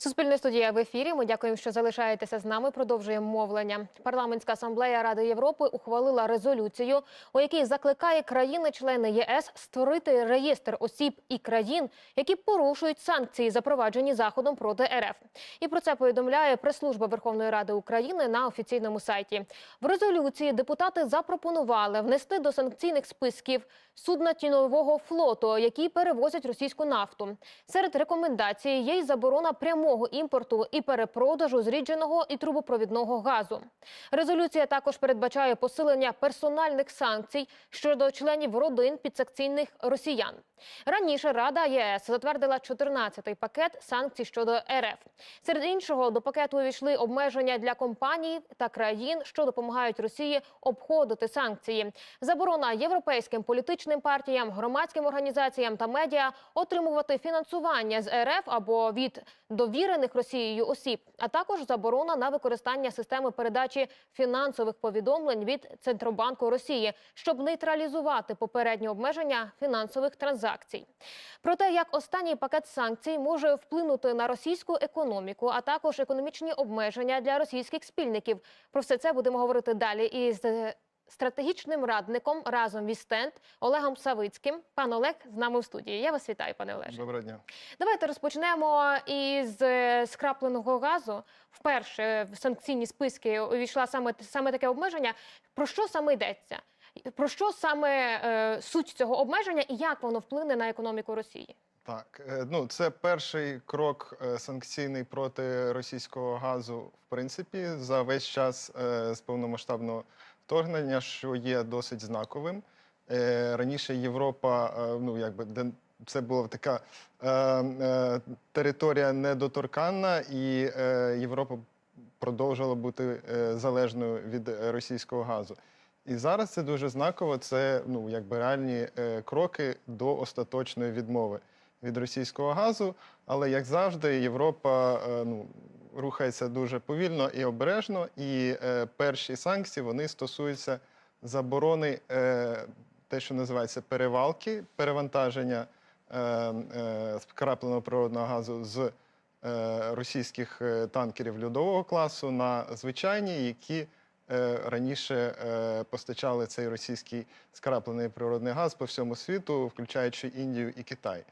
Суспільне студія в ефірі. Ми дякуємо, що залишаєтеся з нами. Продовжуємо мовлення. Парламентська асамблея Ради Європи ухвалила резолюцію, у якій закликає країни-члени ЄС створити реєстр осіб і країн, які порушують санкції, запроваджені заходом проти РФ. І про це повідомляє прес-служба Верховної Ради України на офіційному сайті. В резолюції депутати запропонували внести до санкційних списків судна тіньового флоту, які перевозять російську нафту. Серед рекомендацій є й заборона прямого імпорту і перепродажу зрідженого і трубопровідного газу. Резолюція також передбачає посилення персональних санкцій щодо членів родин підсанкційних росіян. Раніше Рада ЄС затвердила 14-й пакет санкцій щодо РФ. Серед іншого до пакету увійшли обмеження для компаній та країн, що допомагають Росії обходити санкції. Заборона європейським політичним партіям, громадським організаціям та медіа отримувати фінансування з РФ або від довірених Росією осіб, а також заборона на використання системи передачі фінансових повідомлень від Центробанку Росії, щоб нейтралізувати попередні обмеження фінансових транзакцій. Про те, як останній пакет санкцій може вплинути на російську економіку, а також економічні обмеження для російських спільників. Про все це будемо говорити далі із е, стратегічним радником разом від стенд Олегом Савицьким. Пан Олег з нами в студії. Я вас вітаю, пане Олеже. Доброго дня. Давайте розпочнемо із е, скрапленого газу. Вперше в санкційні списки увійшла саме саме таке обмеження. Про що саме йдеться? Про що саме е, суть цього обмеження і як воно вплине на економіку Росії? Так, е, ну це перший крок е, санкційний проти російського газу, в принципі, за весь час з повномасштабного вторгнення, що є досить знаковим. Е, Раніше Європа, е, ну якби це була така е, територія недоторканна, і Європа продовжувала бути залежною від російського газу. І зараз це дуже знаково. Це ну якби реальні кроки до остаточної відмови від російського газу. Але як завжди, Європа ну рухається дуже повільно і обережно. І е, перші санкції вони стосуються заборони е, те, що називається перевалки, перевантаження е, е, скрапленого природного газу з е, російських е, танкерів льодового класу на звичайні, які е, раніше е, постачали цей російський скраплений природний газ по всьому світу, включаючи Індію і Китай.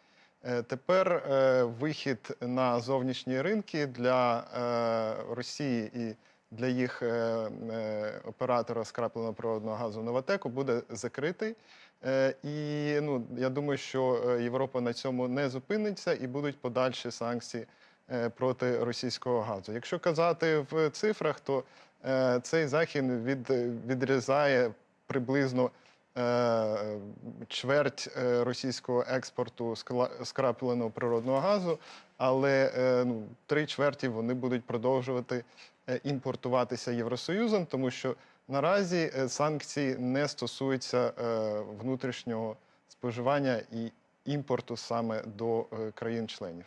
Е, Тепер е, вихід на зовнішні ринки для е, Росії і для їх оператора скрапленого природного газу Новатеку буде закритий. І ну, я думаю, що Європа на цьому не зупиниться і будуть подальші санкції проти російського газу. Якщо казати в цифрах, то цей захід від, відрізає приблизно чверть е, російського експорту скрапленого природного газу, але е, ну, три чверті вони будуть продовжувати е, імпортуватися Євросоюзом, тому що наразі е, санкції не стосуються е, внутрішнього споживання і імпорту саме до е, країн-членів.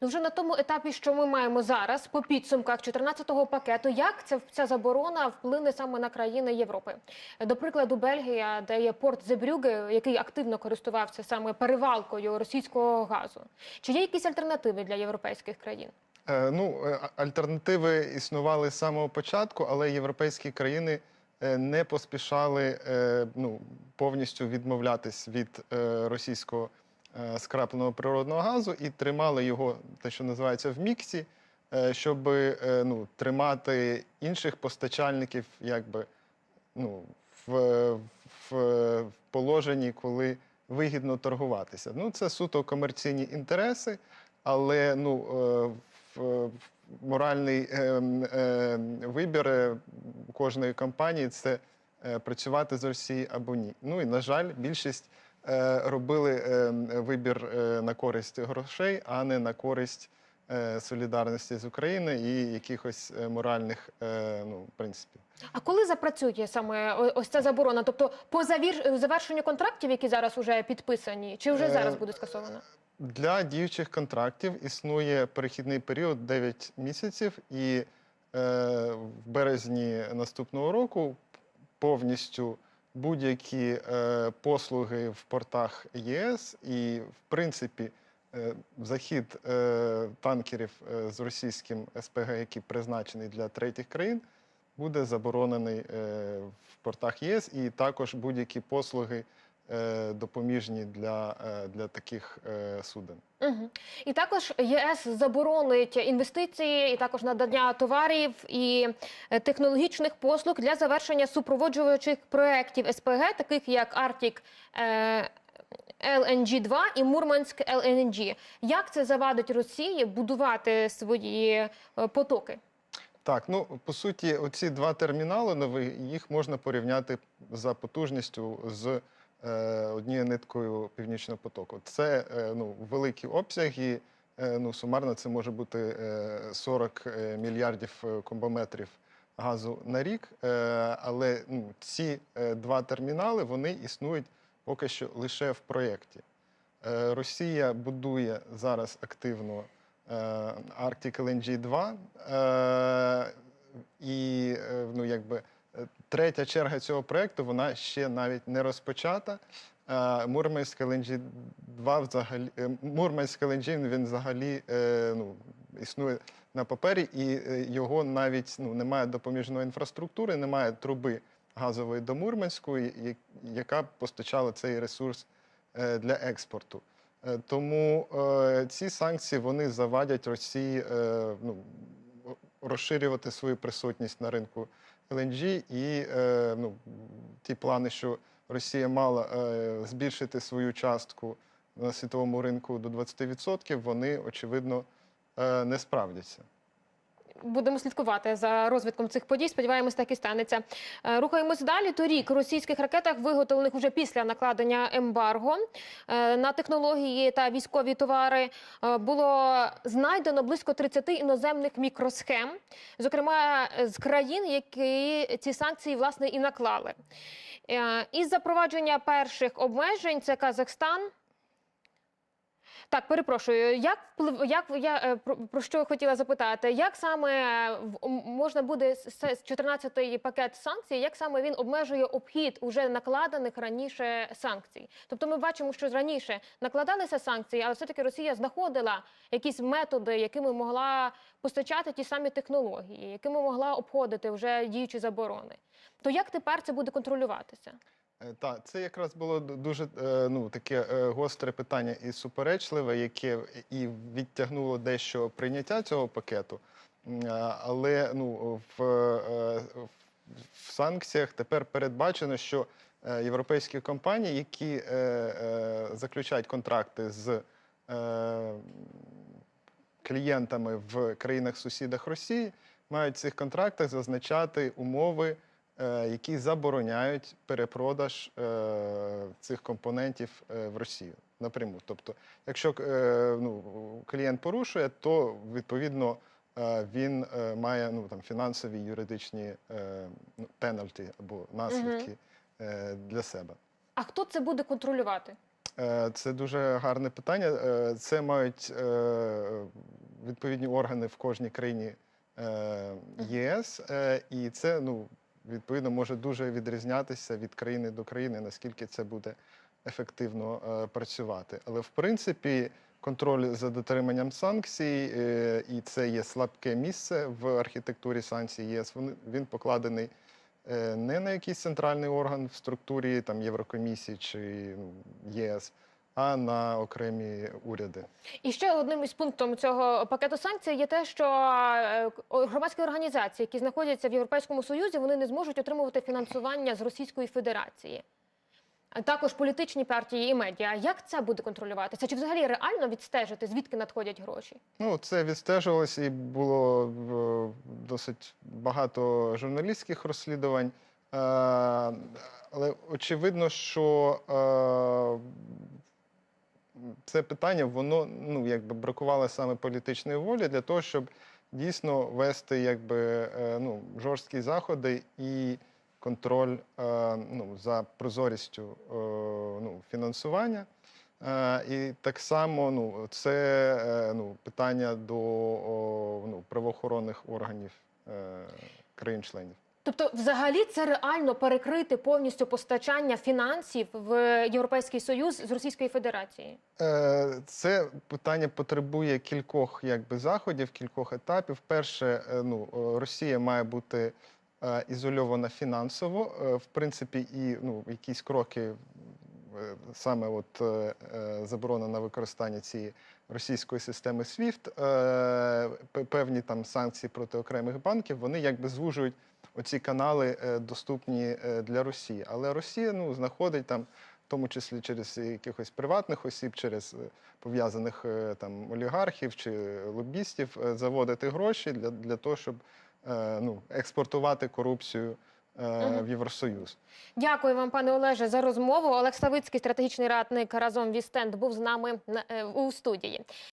Ну вже на тому етапі, що ми маємо зараз, по підсумках 14-го пакету, як ця, ця заборона вплине саме на країни Європи? До прикладу, Бельгія, де є порт Зебрюге, який активно користувався саме перевалкою російського газу. Чи є якісь альтернативи для європейських країн? Е, Ну, е, альтернативи існували з самого початку, але європейські країни не поспішали ну, повністю відмовлятись від російського скрапленого природного газу і тримали його, те, що називається, в міксі, е, щоб ну, тримати інших постачальників, якби ну, в, в, положенні, коли вигідно торгуватися. Ну, це суто комерційні інтереси, але ну, е, в, моральний е, е, вибір е, кожної компанії це е, працювати з Росії або ні. Ну і на жаль, більшість е, робили е, вибір е, на користь грошей, а не на користь е, солідарності з Україною і якихось е, моральних е, ну, принципів. А коли запрацює саме ось ця заборона? Тобто по завершенню контрактів, які зараз вже підписані, чи вже Е, зараз буде скасовано? Для діючих контрактів існує перехідний період 9 місяців, і е, в березні наступного року повністю будь-які е, послуги в портах ЄС і, в принципі, е, захід е, танкерів е, з російським СПГ, який призначений для третіх країн, буде заборонений е, в портах ЄС, і також будь-які послуги допоміжні для, е, для таких е, суден. Угу. І також ЄС заборонить інвестиції, і також надання товарів і е, технологічних послуг для завершення супроводжуючих проєктів СПГ, таких як Arctic е, LNG 2 і Мурманськ LNG. Як це завадить Росії будувати свої е, потоки? Так, ну по суті, оці два термінали нові, їх можна порівняти за потужністю з е, однією ниткою Північного потоку. Це е, ну, великі обсяги. Е, ну, сумарно це може бути е, 40 е, мільярдів е, кубометрів газу на рік. Е, але ну, ці е, два термінали вони існують поки що лише в проєкті. Е, Росія будує зараз активно е, Arctic LNG 2. Е, і е, ну, якби, е, третя черга цього проєкту вона ще навіть не розпочата. Е, Мурманськ LNG 2 взагалі е, Мурманськ LNG він взагалі е, ну, існує на папері, і його навіть ну, немає допоміжної інфраструктури, немає труби газової до Мурманську, яка постачала цей ресурс для експорту. Тому ці санкції вони завадять Росії ну, розширювати свою присутність на ринку LNG і е, ну, ті плани, що Росія мала е, збільшити свою частку на світовому ринку до 20%, вони очевидно е, не справдяться. Будемо слідкувати за розвитком цих подій. Сподіваємось, так і станеться. Е, Рухаємось далі. Торік російських ракетах, виготовлених уже після накладення ембарго е, на технології та військові товари, е, було знайдено близько 30 іноземних мікросхем, зокрема з країн, які ці санкції власне і наклали. Із запровадження перших обмежень це Казахстан. Так, перепрошую, як вплив, як я е, про, що хотіла запитати, як саме в- можна буде з- з 14-й пакет санкцій, як саме він обмежує обхід уже накладених раніше санкцій? Тобто ми бачимо, що раніше накладалися санкції, але все-таки Росія знаходила якісь методи, якими могла постачати ті самі технології, якими могла обходити вже діючі заборони. То як тепер це буде контролюватися? Так, це якраз було дуже е, ну, таке е, гостре питання і суперечливе, яке і відтягнуло дещо прийняття цього пакету. Але ну, в, е, в санкціях тепер передбачено, що е, європейські компанії, які е, е, заключають контракти з е, клієнтами в країнах-сусідах Росії, мають в цих контрактах зазначати умови е, які забороняють перепродаж е, цих компонентів е, в Росію напряму. Тобто, якщо е, ну, клієнт порушує, то відповідно е, він е, має ну, там, фінансові юридичні е, ну, пенальті або наслідки е, для себе. А хто це буде контролювати? Е, Це дуже гарне питання. Е, Це мають е, відповідні органи в кожній країні е, ЄС, е, і це ну, відповідно може дуже відрізнятися від країни до країни, наскільки це буде ефективно е, працювати. Але в принципі контроль за дотриманням санкцій, е, і це є слабке місце в архітектурі санкцій ЄС. Він, покладений е, не на якийсь центральний орган в структурі там Єврокомісії чи ну, ЄС, а на окремі уряди. І ще одним із пунктом цього пакету санкцій є те, що е, громадські організації, які знаходяться в Європейському Союзі, вони не зможуть отримувати фінансування з Російської Федерації. Також політичні партії і медіа. Як це буде контролюватися? Чи взагалі реально відстежити, звідки надходять гроші? Ну, це відстежувалося і було е, досить багато журналістських розслідувань. Е, Але очевидно, що це питання, воно ну, якби бракувало саме політичної волі для того, щоб дійсно вести якби, е, ну, жорсткі заходи і контроль е, ну, за прозорістю е, ну, фінансування. І так само ну, це ну, питання до ну, правоохоронних органів країн-членів. Тобто, взагалі, це реально перекрити повністю постачання фінансів в Європейський Союз з Російської Федерації. Е, Це питання потребує кількох якби заходів, кількох етапів. Перше, е, ну е, Росія має бути ізольована фінансово. В принципі, і ну якісь кроки, саме от заборона на використання цієї російської системи SWIFT, певні там санкції проти окремих банків, вони якби звужують оці канали е, доступні е, для Росії. Але Росія ну знаходить там в тому числі через якихось приватних осіб, через е, пов'язаних там олігархів чи лобістів, заводити гроші для, для того, щоб ну, експортувати корупцію в Євросоюз. Дякую вам, пане Олеже, за розмову. Олег Савицький, стратегічний радник разом Вістенд, був з нами на- у студії.